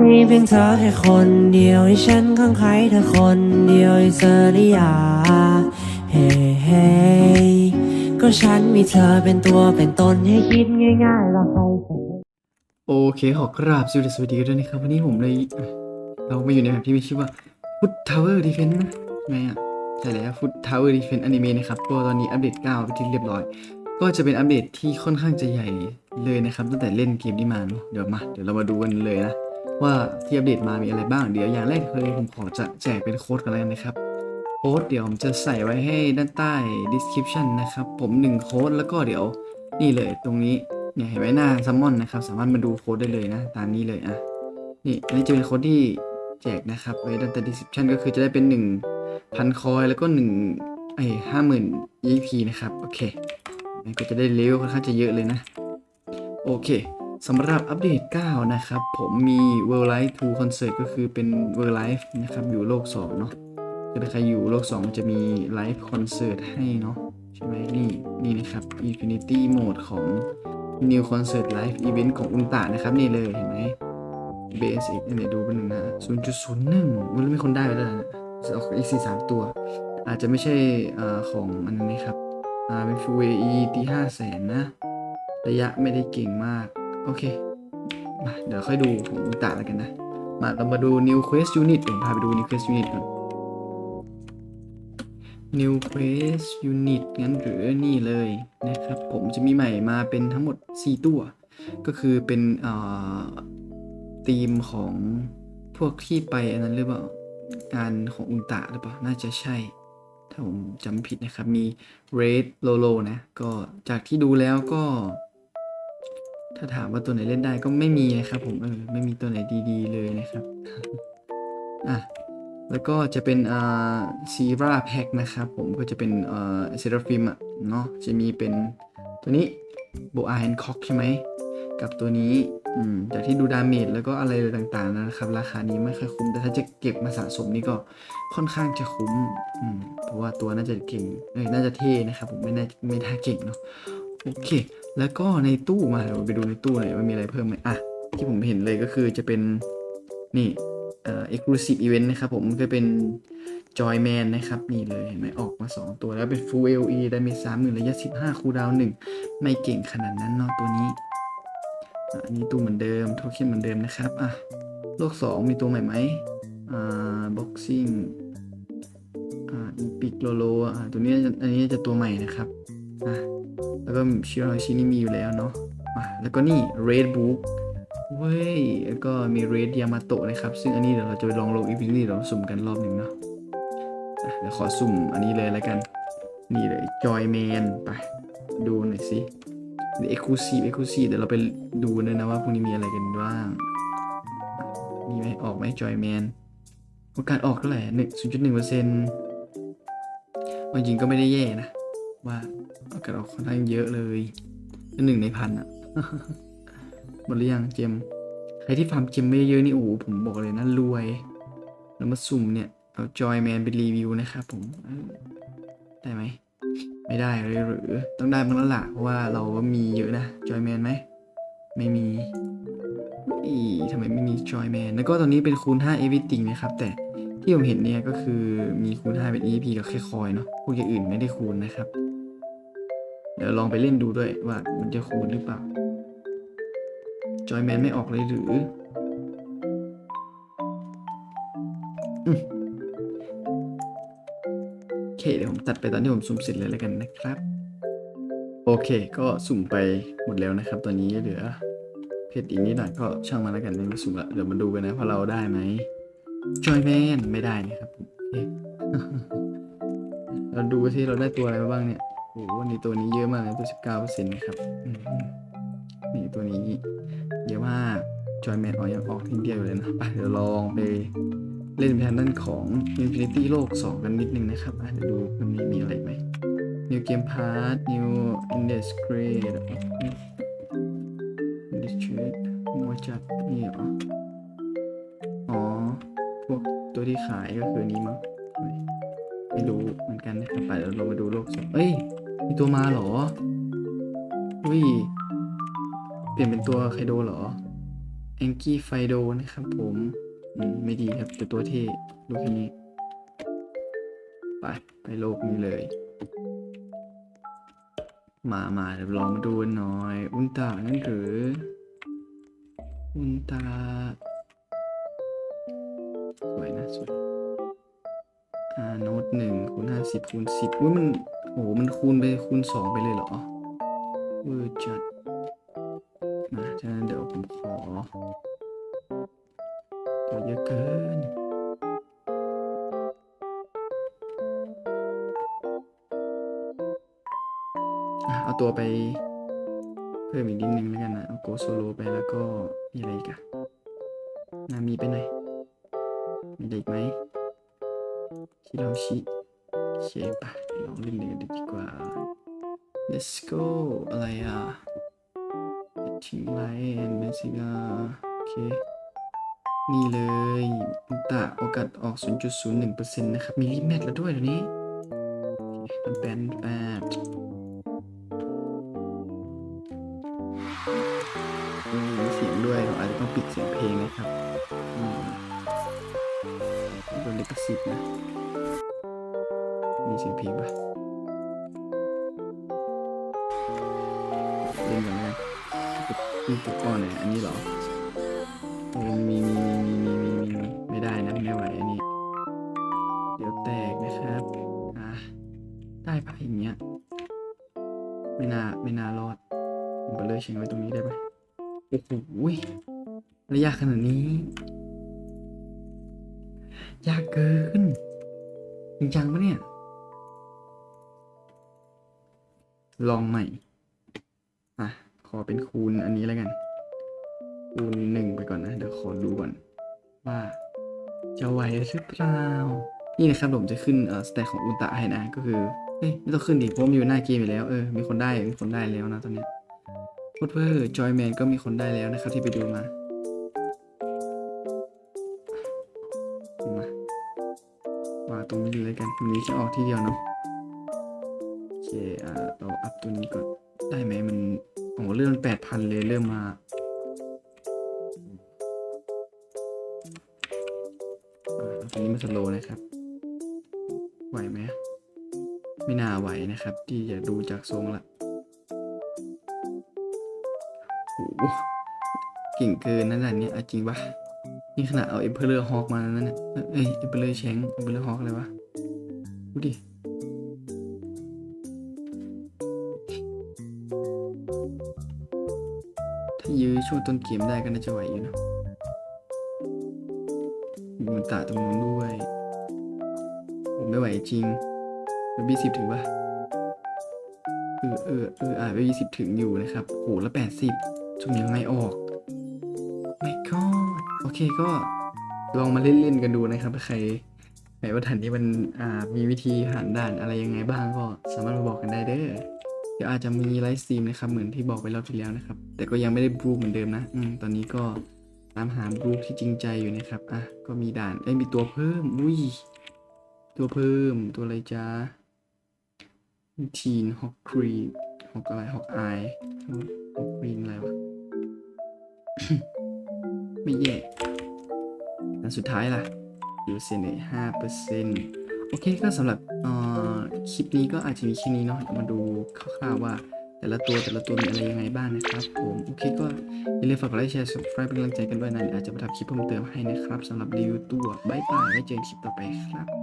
มีเพียงเธอแค่คนเดียวให้ฉันข้างใครเธอคนเดียวให้เธอได้ยาเฮ้เฮ้ก็ฉันมีเธอเป็นตัวเป็นตนให้คิดง่ายๆแล้วใครจะโอเคขอกราบสวัสดีสวัสดีกันด้วยนะครับ วันนี้ผมเลยเรามาอยู่ในแบบที่มีชื่อว่า Foot Tower Defense นะไงอะใช่แล้ว Foot Tower Defense Anime นะครับก็ตอนนี้อัปเดต 9 ไปที่เรียบร้อย ก็จะเป็นอัปเดตที่ค่อนข้างจะใหญ่เลยนะครับ ตั้งแต่เล่นเกมนี้มาเนอะเดี๋ยวมาเดี๋ยวเรามาดูกันเลยนะว่าที่อัปเดตมามีอะไรบ้างเดี๋ยวอย่างแรกเลยผมขอจะแจกเป็นโค้ดกันแล้วนะครับโค้ดเดี๋ยวผมจะใส่ไว้ให้ด้านใต้ description นะครับ ผมหนึ่งโค้ดแล้วก็เดี๋ยวนี่เลยตรงนี้เนี่ยเห็นไหมหน้าซัมมอนนะครับสามารถมาดูโค้ดได้เลยนะ ตามนี้เลยอะนี่อันนี้จะเป็นโค้ดที่แจกนะครับไว้ด้านใต้ description ก็คือจะได้เป็น 1,000 คอยแล้วก็1ไอ้ห้าหมื่น EP นะครับ โอเค มันก็จะได้เลเวลค่อนข้างจะเยอะเลยนะ โอเคสำหรับอัปเดต 9 นะครับ ผมมี World Life 2 Concert ก็คือเป็น World Life นะครับ อยู่โลก 2 เนาะคือถ้าใครอยู่โลก 2 มันจะมี Live Concert ให้เนาะใช่ไหมนี่ นี่นะครับ Infinity Mode ของ New Concert Live Event ของอุลตรานะครับ นี่เลยเห็นไหม BSX เนี่ยดูเป็นหนึ่งนะ 0.01 มันไม่มีคนได้ไปแล้วนะเอาอีกสี่สามตัว อาจจะไม่ใช่อของอันนี้ครับ อ่าเป็น Full AE ที่ห้าแสนนะ ระยะไม่ได้เก่งมาก โอเค มาเดี๋ยวค่อยดูของอุลตราแล้วกันนะ มาเรามาดู New Quest Unit ผมพาไปดู New Quest Unit ก่อน New Quest Unit งั้นหรือนี่เลยนะครับ ผมจะมีใหม่มาเป็นทั้งหมด 4 ตัว ก็คือเป็นเอ่อธีมของพวกที่ไปอันนั้นหรือเปล่า การของอุลตราหรือเปล่า น่าจะใช่ ถ้าผมจำผิดนะครับ มี Red Lolo นะ ก็จากที่ดูแล้วก็ ถ้าถามว่าตัวไหนเล่นได้ก็ไม่มีนะครับผมเออไม่มีตัวไหนดีๆเลยนะครับอะแล้วก็จะเป็นอ่าซีราแพ็กนะครับผมก็จะเป็นเอ่อเซราฟิมอะเนาะจะมีเป็นตัวนี้โบอาแฮนคอกใช่ไหม กับตัวนี้อืมจากที่ดูดาเมจแล้วก็อะไรต่างๆนะครับ ราคานี้ไม่ค่อยคุ้ม แต่ถ้าจะเก็บมาสะสมนี่ก็ค่อนข้างจะคุ้มอืมเพราะว่าตัวน่าจะเก่งเอ้ยน่าจะเท่นะครับผมไม่น่าไม่น่าเก่งเนาะโอเค แล้วก็ในตู้มาเดี๋ยวไปดูในตู้หน่อยว่ามีอะไรเพิ่มไหมอะที่ผมเห็นเลยก็คือจะเป็นนี่เอ่อ exclusive event นะครับผมก็เป็น Joyman นะครับ นี่เลยเห็นไหมออกมา 2 ตัวแล้วเป็น full AOE ได้มี30,000ระยะ 15 คูดาวหน์1ไม่เก่งขนาดนั้นเนาะตัวนี้ อันนี้ตู้เหมือนเดิมโทเค็นเหมือนเดิมนะครับอะโลก 2 มีตัวใหม่ไหมอ่า boxing อ่า epic lolo อ่าตัวนี้อันนี้จะตัวใหม่นะครับอะแล้วก็ชิโรชินี่มีอยู่แล้วเนาะอะแล้วก็นี่ red book เว้ยแล้วก็มี red yamato นะครับ ซึ่งอันนี้เดี๋ยวเราจะไปลองลงอีพีนี้เดี๋ยวเราสุ่มกันรอบหนึ่งเนาะอะเดี๋ยวขอสุ่มอันนี้เลยแล้วกัน นี่เลย joyman ไปดูหน่อยสิ exclusive exclusive เดี๋ยวเราไปดูเลยนะว่าพวกนี้มีอะไรกันบ้าง มีไหมออกไหม joyman โอกาสออกเท่าไหร่หนึ่งศูนย์จุดหนึ่งเปอร์เซ็นต์จริงก็ไม่ได้แย่นะ ว่าโอกาสออกค่อนข้างเยอะเลยหนึ่งในพันอะหมดหรือยังเจมใครที่ฟาร์มเจมไม่เยอะนี่โอ้โหผมบอกเลยนะรวยแล้วมาสุ่มเนี่ย เอาจอยแมนไปรีวิวนะครับผม ได้ไหม ไม่ได้เลยหรือ ต้องได้มันแล้วล่ะเพราะว่าเราก็มีเยอะนะจอยแมนไหม ไม่มีอีทำไมไม่มีจอยแมนแล้วก็ตอนนี้เป็นคูณ5 everything นะครับ แต่ที่ผมเห็นเนี่ยก็คือมีคูณ 5 เป็น EP กับแค่คอยเนาะพวกอย่างอื่นไม่ได้คูณนะครับ เดี๋ยวลองไปเล่นดูด้วยว่ามันจะคูณหรือเปล่า จอยแมนไม่ออกเลยหรือ เคเดี๋ยวผมตัดไปตอนที่ผมสุ่มเสร็จเลยแล้วกันนะครับ โอเค ก็สุ่มไปหมดแล้วนะครับ ตอนนี้เหลือเพจอีกนิดหน่อยก็ช่างมันแล้วกันไม่สุ่มละเดี๋ยวมาดูกันนะว่าเราได้ไหมจอยแมนไม่ได้นะครับเราดูที่เราได้ตัวอะไรบ้างเนี่ยโอ้โหนนี้ตัวนี้เยอะมากเลยตัว 19%นะครับนี่ตัวนี้เยอะมากจอยแมนออกยังออกทีเดียวเลยนะไปเดี๋ยวลองไป เล่นแพนด้านของ Infinity โลก 2 กันนิดนึงนะครับอะเดี๋ยวดูมันมีมีอะไรไหม New Game Pass New Index Grade Index Trade มัวจัดนี่เหรอ อ๋อ พวกตัวที่ขายก็คือนี้มั้งไม่รู้เหมือนกันนะครับไปเดี๋ยวเรามาดูโลกสองเอ้ย มีตัวมาเหรออุ้ยเปลี่ยนเป็นตัวไคโดเหรอแองกี้ไฟโดนะครับผม ไม่ดีครับ แต่ตัวเท่ดูแค่นี้ ไป ไปโลกนี้เลย มามาเดี๋ยวลองมาดูหน่อย อุลตานั่นหรืออุลตาสวยนะสวยอ่าโน้ตหนึ่งคูณห้าสิบคูณสิบอุ้ยมันโอ้โหมันคูณไปคูณสองไปเลยเหรอเวอร์จัดมาฉะนั้นเดี๋ยวผมขอ ตัวเยอะเกิน เอาตัวไปเพิ่มอีกนิดนึงแล้วกันนะ เอาโกโซโลไปแล้วก็มีอะไรอีกอะนามีไปไหนมีอะไรอีกไหมฮิโรชิโอเคปะลองเล่นกันดีกว่า let's go อะไรอะทิ้งไลน์เมสิกาโอเค นี่เลยอุลตะโอกาสออก 0.01%นะครับ มีลิมิตแล้วด้วยเดี๋ยวนี้มันเป็นแปดมีเสียงด้วยเราอาจจะต้องปิดเสียงเพลงนะครับอืมโดนลิขสิทธิ์นะ มีเสียงเพลงปะเล่นกันเลยมีตัวก้อนเลยอันนี้เหรอ มีมีมีมีมีมีมีไม่ได้นะไม่ไหวอันนี้ เดี๋ยวแตกนะครับอะได้ปะอย่างเงี้ยไม่น่าไม่น่ารอดผมไปเลยเชงไว้ตรงนี้ได้ไหมโอ้โหระยะขนาดนี้ ยากเกินจริงจังปะเนี่ย ลองใหม่อะขอเป็นคูณอันนี้แล้วกัน คูณหนึ่งไปก่อนนะ เดี๋ยวขอดูก่อน ว่า จะไหวหรือเปล่า นี่นะครับผมจะขึ้นเอ่อสแตทของอุลตร้าให้นะ ก็คือเฮ้ยไม่ต้องขึ้นดิเพราะมันอยู่หน้าเกมอยู่แล้วเออมีคนได้มีคนได้แล้วนะตอนเนี้ยโคตรเพื่อจอยแมนก็มีคนได้แล้วนะครับที่ไปดูมามาวางตรงนี้เลยกันวันนี้จะออกที่เดียวเนาะโอเคอ่าเราอัพตัวนี้ก่อน ได้ไหมมันโอ้เลื่อนแปดพันเลยเริ่มมา อ่าตอนนี้มันสโลนะครับ ไหวไหมไม่น่าไหวนะครับ ที่จะดูจากทรงละโอ้โหเก่งเกินนั่นแหละเนี่ยจริงปะนี่ขนาดเอาเอมเพลเลอร์ฮอกมาแล้วนเนี่ยเอ้ยเอมเพลเลอร์แชงเอมเพลเลอร์ฮอกอะไรวะดูดิถ้ายื้อช่วงต้นเกมได้ก็น่าจะไหวอยู่นะ มีมันตาตรงนู้นด้วย ผมไม่ไหวจริงเบบี้สิบถึงปะเออเออเอออ่าเบบี้สิบถึงอยู่นะครับโหแล้วแปดสิบช่วงยังไงออกไม่ก็โอเคก็ลองมาเล่นๆกันดูนะครับถ้าใครไหนว่าทันนี้มันอ่ามีวิธีผ่านด่านอะไรยังไงบ้างก็สามารถมาบอกกันได้เด้อเดี๋ยวอาจจะมีไลฟ์สตรีมนะครับเหมือนที่บอกไปรอบที่แล้วนะครับ แต่ก็ยังไม่ได้บลูเหมือนเดิมนะอืมตอนนี้ก็ ตามหาบลูที่จริงใจอยู่นะครับ อะ ก็มีด่าน เอ้ย มีตัวเพิ่ม อุ้ย ตัวเพิ่ม ตัวอะไรจ้าทีนฮอกครีนฮอกอะไร ฮอกอายฮอกครีนอะไรวะ ไม่แย่อันสุดท้ายล่ะยูเซนห้าเปอร์เซ็นต์โอเค ก็สำหรับอ่อคลิปนี้ก็อาจจะมีแค่นี้เนาะมาดูคร่าวๆว่า แต่ละตัวแต่ละตัวมีอะไรยังไงบ้างนะครับผมโอเคก็อย่าลืมฝากกดไลค์แชร์ subscribe เป็นกำลังใจกันด้วยนะอาจจะมาทำคลิปเพิ่มเติมให้นะครับสำหรับรีวิวตัวบายบายไว้เจอกันคลิปต่อไปครับ